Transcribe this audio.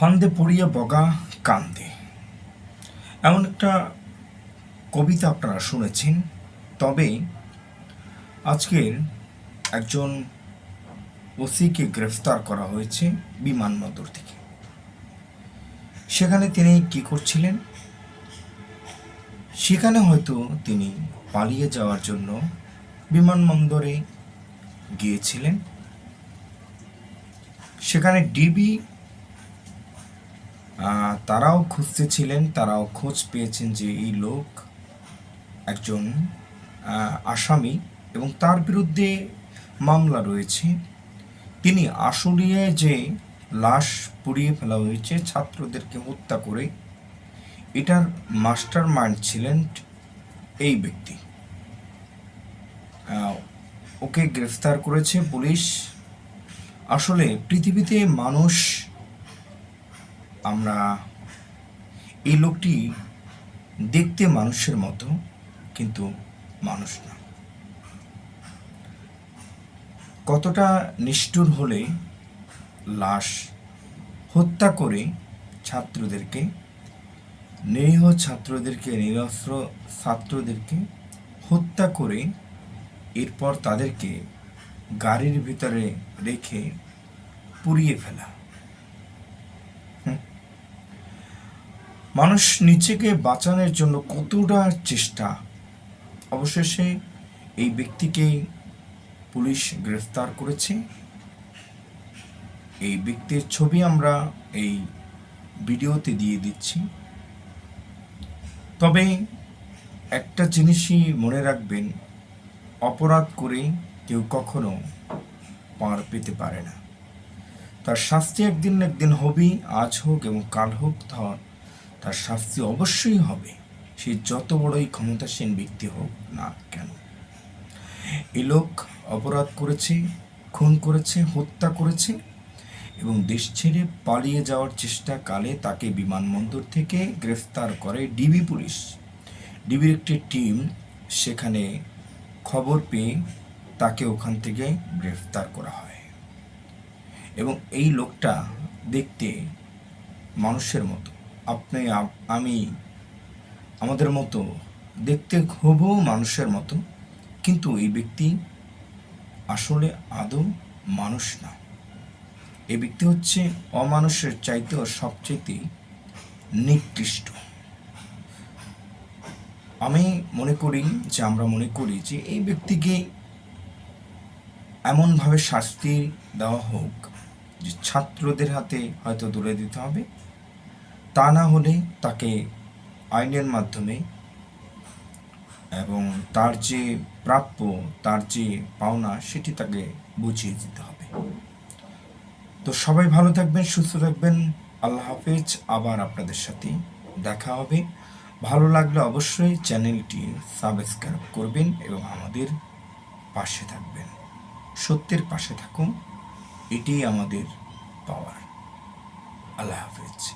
ফান্দে পড়িয়া বগা কান্দে। এমন একটা কবিতা আপনারা শুনেছেন, তবে আজকের একজন ওসিকে গ্রেফতার করা হয়েছে বিমানবন্দর থেকে। সেখানে তিনি কি করছিলেন? সেখানে হয়তো তিনি পালিয়ে যাওয়ার জন্য বিমানবন্দরে গিয়েছিলেন। সেখানে ডিবি তারাও খুঁজতেছিলেন তারাও খোঁজ পেয়েছেন যে এই লোক একজন আসামি এবং তার বিরুদ্ধে মামলা রয়েছে। তিনি আশুলিয়ায় যে লাশ পুড়িয়ে ফেলা হয়েছে, ছাত্রদেরকে হত্যা করে, এটার মাস্টার মাইন্ড ছিলেন এই ব্যক্তি। ওকে গ্রেফতার করেছে পুলিশ। আসলে পৃথিবীতে মানুষ, আমরা এই লোকটি দেখতে মানুষের মতো, কিন্তু মানুষ না। কতটা নিষ্ঠুর হলে লাশ হত্যা করে ছাত্রদেরকে, নিরীহ ছাত্রদেরকে, নিরস্ত্র ছাত্রদেরকে হত্যা করে এরপর তাদেরকে গাড়ির ভিতরে রেখে পুড়িয়ে ফেলা। মানুষ নিজেকে বাঁচানোর জন্য কতটা চেষ্টা? অবশেষে এই ব্যক্তিকে পুলিশ গ্রেফতার করেছে। এই ব্যক্তির ছবি আমরা এই ভিডিওতে দিয়ে দিচ্ছি। তবে একটা জিনিসই মনে রাখবেন, অপরাধ করে কেউ কখনো পার পেতে পারে না। তার শাস্তি একদিন একদিন হবেই, আজ হোক এবং কাল হোক তার তার শাস্তি অবশ্যই হবে। সে যত বড়ই ক্ষমতাসীন ব্যক্তি হোক না কেন। এই লোক অপরাধ করেছে, খুন করেছে, হত্যা করেছে এবং দেশ ছেড়ে পালিয়ে যাওয়ার চেষ্টা কালে তাকে বিমানবন্দর থেকে গ্রেফতার করে ডিবি পুলিশ। ডিবির একটি টিম সেখানে খবর পেয়ে তাকে ওখান থেকে গ্রেফতার করা হয় এবং এই লোকটা দেখতে মানুষের মতো। আপনি আমি, আমাদের মতো, দেখতে খুবও মানুষের মতো, কিন্তু এই ব্যক্তি আসলে আদৌ মানুষ না। এই ব্যক্তি হচ্ছে অমানুষের চাইতেও সবচেয়ে নিকৃষ্ট। আমি মনে করি যে, আমরা মনে করি যে, এই ব্যক্তিকে এমনভাবে শাস্তি দেওয়া হোক যে ছাত্রদের হাতে হয়তো তুলে দিতে হবে তা না হলে তাকে আইনের মাধ্যমে এবং তার যে প্রাপ্য, তার যে পাওনা সেটি তাকে বুঝিয়ে দিতে হবে। তো সবাই ভালো থাকবেন, সুস্থ থাকবেন। আল্লাহ হাফেজ। আবার আপনাদের সাথে দেখা হবে। ভালো লাগলে অবশ্যই চ্যানেলটি সাবস্ক্রাইব করবেন এবং আমাদের পাশে থাকবেন। সত্যের পাশে থাকুন। এটাই আমাদের পাওয়ার আল্লাহ হাফেজ।